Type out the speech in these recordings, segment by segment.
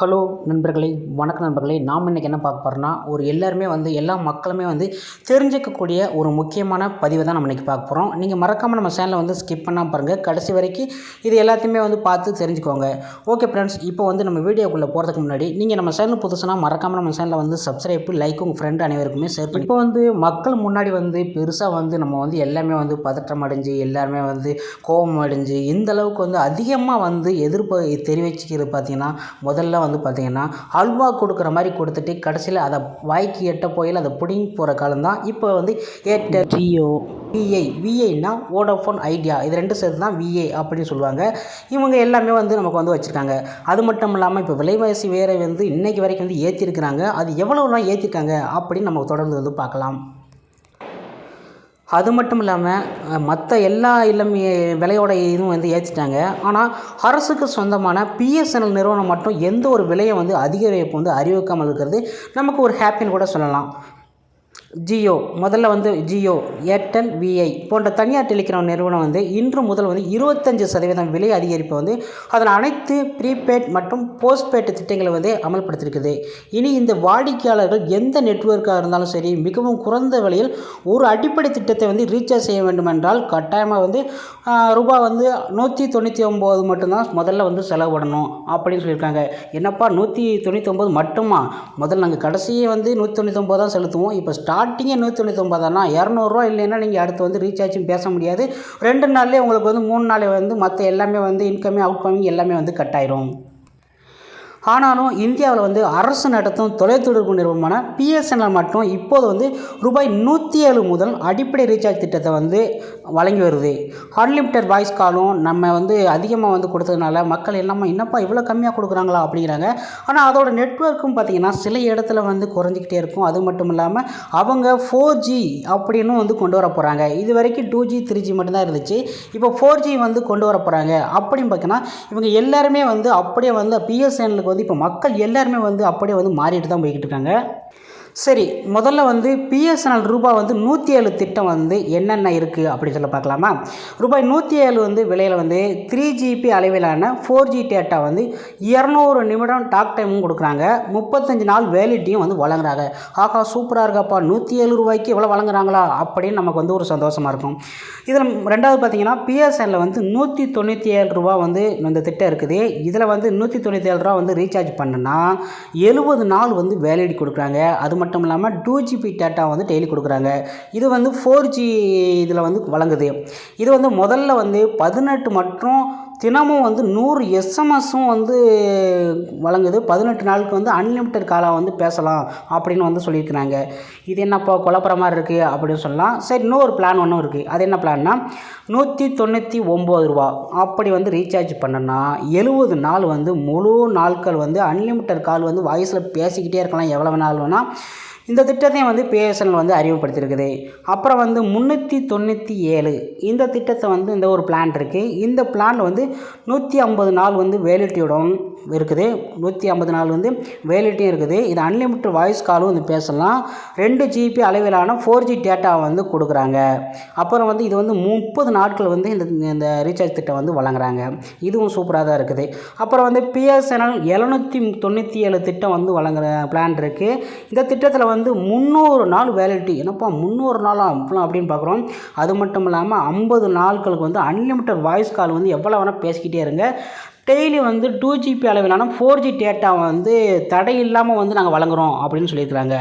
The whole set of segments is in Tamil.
ஹலோ நண்பர்களே வணக்கம் நண்பர்களே. நாம் இன்றைக்கி என்ன பார்க்க போகிறோம்னா ஒரு எல்லாருமே வந்து எல்லா மக்களுமே வந்து தெரிஞ்சுக்கக்கூடிய ஒரு முக்கியமான பதிவை தான் நம்ம இன்றைக்கி பார்க்க போகிறோம் நீங்கள் மறக்காமல் நம்ம சேனலை வந்து ஸ்கிப் பண்ணாமல் பாருங்கள் கடைசி வரைக்கும் இது எல்லாத்தையுமே வந்து பார்த்து தெரிஞ்சுக்கோங்க. ஓகே ஃப்ரெண்ட்ஸ் இப்போ வந்து நம்ம வீடியோக்குள்ளே போகிறதுக்கு முன்னாடி நீங்கள் நம்ம சேனல் புதுசுனா மறக்காமல் நம்ம சேனலை வந்து சப்ஸ்கிரைப் லைக் உங்கள் ஃப்ரெண்ட் அனைவருக்குமே ஷேர் பண்ணி இப்போ வந்து மக்கள் முன்னாடி வந்து பெருசாக வந்து நம்ம வந்து எல்லாமே வந்து பதற்றம் அடைஞ்சு எல்லாருமே வந்து கோபம் அடைஞ்சு இந்த அளவுக்கு வந்து அதிகமாக வந்து எதிர்ப்பு தெரிவிச்சுக்கிறது பார்த்திங்கன்னா முதல்ல வந்து பார்த்தீங்கன்னா அல்வா கொடுக்குற மாதிரி கொடுத்துட்டு கடைசியில் அதை வாய்க்கு எட்ட போயில் அதை பிடிங்கி போகிற காலம் தான். இப்போ வந்து ஏர்டெல் ஜியோ விஐ விஐனா ஓடோஃபோன் ஐடியா இது ரெண்டு சேர்த்து தான் விஐ அப்படின்னு சொல்லுவாங்க. இவங்க எல்லாமே வந்து நமக்கு வந்து வச்சுருக்காங்க. அது மட்டும் இல்லாமல் இப்போ விலைவாசி வேறு வந்து இன்றைக்கி வரைக்கும் வந்து ஏற்றிருக்கிறாங்க அது எவ்வளோலாம் ஏற்றிருக்காங்க அப்படின்னு நம்ம தொடர்ந்து வந்து பார்க்கலாம். அது மட்டும் இல்லாமல் மற்ற எல்லா இல்லம் விலையோட இதுவும் வந்து ஏற்றிட்டாங்க ஆனால் அரசுக்கு சொந்தமான பிஎஸ்என்எல் நிறுவனம் மட்டும் எந்த ஒரு விலையை வந்து அதிகரிப்பு வந்து அறிவிக்காமல் இருக்கிறது நமக்கு ஒரு ஹாப்பின்னு கூட சொல்லலாம். ஜியோ. முதல்ல வந்து ஜியோ ஏர்டெல் விஐ போன்ற தனியார் டெலிகிராம் நிறுவனம் வந்து இன்று முதல் வந்து இருபத்தஞ்சு சதவீதம் விலை அதிகரிப்பு வந்து அதன் அனைத்து ப்ரீபெய்ட் மற்றும் போஸ்ட்பெய்டு திட்டங்களை வந்து அமல்படுத்தியிருக்குது. இனி இந்த வாடிக்கையாளர்கள் எந்த நெட்வொர்க்காக இருந்தாலும் சரி மிகவும் குறைந்த விலையில் ஒரு அடிப்படை திட்டத்தை வந்து ரீசார்ஜ் செய்ய வேண்டுமென்றால் கட்டாயமாக வந்து ரூபாய் வந்து நூற்றி தொண்ணூற்றி ஒம்பது மட்டும்தான் முதல்ல வந்து செலவிடணும் அப்படின்னு சொல்லியிருக்காங்க. என்னப்பா நூற்றி தொண்ணூற்றி ஒம்பது மட்டுமா? முதல்ல நாங்கள் கடைசியே வந்து நூற்றி தொண்ணூற்றி ஒம்பது தான் செலுத்துவோம். இப்போ ஸ்டார்டிங்கே நூற்றி தொண்ணூற்றி ஒம்பதுனா இரநூறுவா இல்லைன்னா நீங்கள் அடுத்து வந்து ரீசார்ஜும் பேச முடியாது. ரெண்டு நாள்லேயே உங்களுக்கு வந்து மூணு நாள் வந்து மற்ற எல்லாமே வந்து இன்கமிங் அவுட் கமிங் எல்லாமே வந்து கட் ஆயிரும். ஆனாலும் இந்தியாவில் வந்து அரசு நடத்தும் தொலைத்தொடர்பு நிறுவனமான பிஎஸ்என்எல் மட்டும் இப்போது வந்து ரூபாய் நூற்றி ஏழு முதல் அடிப்படை ரீசார்ஜ் திட்டத்தை வந்து வழங்கி வருது. அன்லிமிட்டட் வாய்ஸ் காலும் நம்ம வந்து அதிகமாக வந்து கொடுத்ததுனால மக்கள் எல்லாமே என்னப்பா இவ்வளோ கம்மியாக கொடுக்குறாங்களா அப்படிங்கிறாங்க. ஆனால் அதோட நெட்ஒர்க்கும் பார்த்திங்கன்னா சில இடத்துல வந்து குறைஞ்சிக்கிட்டே இருக்கும். அது மட்டும் இல்லாமல் அவங்க ஃபோர் ஜி அப்படின்னு வந்து கொண்டு வர போகிறாங்க இது வரைக்கும் டூ ஜி த்ரீ ஜி மட்டும்தான் இருந்துச்சு. இப்போ ஃபோர் ஜி வந்து கொண்டு வர போகிறாங்க அப்படின்னு பார்த்தீங்கன்னா இவங்க எல்லாருமே வந்து அப்படியே வந்து பிஎஸ்என்எலுக்கு வந்து இப்போ மக்கள் எல்லாருமே வந்து அப்படியே வந்து மாறிட்டு தான் போய்கிட்டு இருக்காங்க. சரி முதல்ல வந்து பிஎஸ்என்எல் ரூபாய் வந்து நூற்றி ஏழு திட்டம் வந்து என்னென்ன இருக்குது அப்படின்னு சொல்ல பார்க்கலாமா? ரூபாய் நூற்றி ஏழு வந்து விலையில் வந்து த்ரீ ஜிபி அளவிலான ஃபோர் ஜி டேட்டா வந்து இரநூறு நிமிடம் டாக் டைமும் கொடுக்குறாங்க. முப்பத்தஞ்சு நாள் வேலிட்டியும் வந்து வழங்குறாங்க. ஆகா சூப்பராக இருக்காப்பா. நூற்றி ஏழு ரூபாய்க்கு இவ்வளோ வழங்குறாங்களா? அப்படின்னு நமக்கு வந்து ஒரு சந்தோஷமாக இருக்கும். இதில் ரெண்டாவது பார்த்தீங்கன்னா பிஎஸ்என்எல் வந்து நூற்றி தொண்ணூற்றி ஏழு ரூபா வந்து இந்த திட்டம் இருக்குது. இதில் வந்து நூற்றி தொண்ணூற்றி ஏழு ரூபா வந்து ரீசார்ஜ் பண்ணுன்னா எழுபது நாள் வந்து வேலிடி கொடுக்குறாங்க. அது மட்டும் மட்டும் இல்லாமல் டூ ஜிபி டேட்டா வந்து டெய்லி கொடுக்குறாங்க. இது வந்து ஃபோர் ஜி இதில் வந்து வழங்குது. இது வந்து முதல்ல வந்து பதினெட்டு மற்றும் தினமும் வந்து நூறு எஸ்எம்எஸும் வந்து வழங்குது. பதினெட்டு நாளுக்கு வந்து அன்லிமிட்டட் காலாக வந்து பேசலாம் அப்படின்னு வந்து சொல்லியிருக்கிறாங்க. இது என்னப்பா குழப்பற மாதிரி இருக்குது அப்படின்னு சொல்லலாம். சரி இன்னொரு பிளான் ஒன்றும் இருக்குது அது என்ன பிளான்னா நூற்றி தொண்ணூற்றி ஒம்பது ரூபா. அப்படி வந்து ரீசார்ஜ் பண்ணனா எழுபது நாள் வந்து முழு நாட்கள் வந்து அன்லிமிட்டட் கால் வந்து வாய்ஸில் பேசிக்கிட்டே இருக்கலாம். எவ்வளோ நாள் வேணால் இந்த திட்டத்தையும் வந்து பிஎஸ்என்எல் வந்து அறிவுப்படுத்தியிருக்குது அப்புறம் வந்து முந்நூற்றி தொண்ணூற்றி ஏழு. இந்த திட்டத்தை வந்து இந்த ஒரு பிளான் இருக்குது இந்த பிளான் வந்து நூற்றி ஐம்பது நாள் வந்து வேலிட்டியோடும் இருக்குது. நூற்றி ஐம்பது நாள் வந்து வேலிட்டியும் இருக்குது. இது அன்லிமிட்டட் வாய்ஸ் காலும் வந்து பேசலாம். ரெண்டு ஜிபி அளவிலான ஃபோர் ஜி டேட்டா வந்து கொடுக்குறாங்க. அப்புறம் வந்து இது வந்து முப்பது நாட்கள் வந்து இந்த இந்த ரீசார்ஜ் திட்டம் வந்து வழங்குறாங்க. இதுவும் சூப்பராக தான் இருக்குது. அப்புறம் வந்து பிஎஸ்என்எல் எழுநூற்றி தொண்ணூற்றி ஏழு திட்டம் வந்து வழங்குற பிளான் இருக்குது இந்த திட்டத்தில் வந்து முந்நூறு நாள் வேலிட்டி என்னப்பா முந்நூறு நாளாக அப்படின்னு பார்க்குறோம் அது மட்டும் இல்லாமல் ஐம்பது நாட்களுக்கு வந்து அன்லிமிட்டட் வாய்ஸ் கால் வந்து எவ்வளோ வேணால் பேசிக்கிட்டே இருங்க. டெய்லி வந்து டூ ஜிபி அளவிலான ஃபோர் ஜி டேட்டா வந்து தடை இல்லாமல் வந்து நாங்கள் வழங்குகிறோம் அப்படின்னு சொல்லியிருக்கிறாங்க.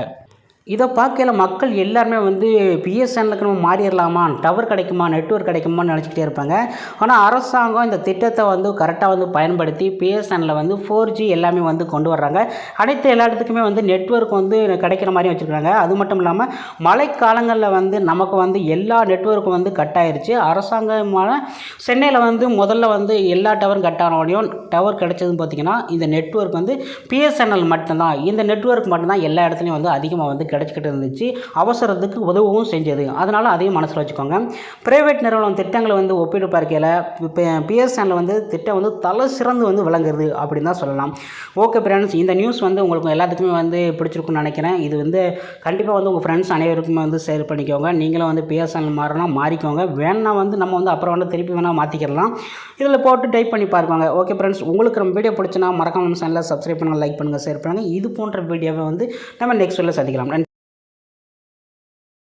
இதை பார்க்கல மக்கள் எல்லாருமே வந்து பிஎஸ்என்லுக்கு நம்ம மாறிடலாமா? டவர் கிடைக்குமா? நெட்ஒர்க் கிடைக்குமான்னு நினச்சிக்கிட்டே இருப்பாங்க. ஆனால் அரசாங்கம் இந்த திட்டத்தை வந்து கரெக்டாக வந்து பயன்படுத்தி பிஎஸ்என்னில் வந்து ஃபோர் ஜி எல்லாமே வந்து கொண்டு வர்றாங்க. அனைத்து எல்லா இடத்துக்குமே வந்து நெட்ஒர்க் வந்து கிடைக்கிற மாதிரி வச்சுருக்காங்க. அது மட்டும் இல்லாமல் மழைக்காலங்களில் வந்து நமக்கு வந்து எல்லா நெட்ஒர்க்கும் வந்து கட் ஆயிருச்சு. அரசாங்கமான சென்னையில் வந்து முதல்ல வந்து எல்லா டவரும் கட் ஆனோடையும் டவர் கிடைச்சதுன்னு பார்த்தீங்கன்னா இந்த நெட்ஒர்க் வந்து பிஎஸ்என்எல் மட்டும்தான். இந்த நெட்ஒர்க் மட்டும்தான் எல்லா இடத்துலையும் வந்து அதிகமாக வந்து கிடச்சிக்கிட்டு இருந்துச்சு. அவசரத்துக்கு உதவவும் செஞ்சது. அதனால் அதையும் மனசில் வச்சுக்கோங்க. ப்ரைவேட் நிறுவனம் திட்டங்களை வந்து ஒப்பிட்டு பார்க்கையில் இப்போ பிஎஸ்என்ல வந்து திட்டம் வந்து தலை சிறந்து வந்து விளங்குறது அப்படின்னு தான் சொல்லலாம். ஓகே ஃப்ரெண்ட்ஸ் இந்த நியூஸ் வந்து உங்களுக்கு எல்லாத்துக்குமே வந்து பிடிச்சிருக்குன்னு நினைக்கிறேன். இது வந்து கண்டிப்பாக வந்து உங்கள் ஃப்ரெண்ட்ஸ் அனைவருக்குமே வந்து ஷேர் பண்ணிக்கோங்க. நீங்களும் வந்து பிஎஸ்என்எல் மாறினா மாறிக்கோங்க. வேணா வந்து நம்ம வந்து அப்புறம் வந்து திருப்பி வேணால் மாற்றிக்கிடலாம் இதில் போட்டு டைப் பண்ணி பார்ப்பாங்க ஓகே ஃப்ரெண்ட்ஸ் உங்களுக்கு நம்ம வீடியோ பிடிச்சினா மறக்காம நம்ம சேனலை சப்ஸ்கிரைப் பண்ணுங்கள் லைக் பண்ணுங்கள் ஷேர் பண்ணுங்கள் இது போன்ற வீடியோவை வந்து நம்ம நெக்ஸ்ட் வீடியோவில் சந்திக்கலாம்.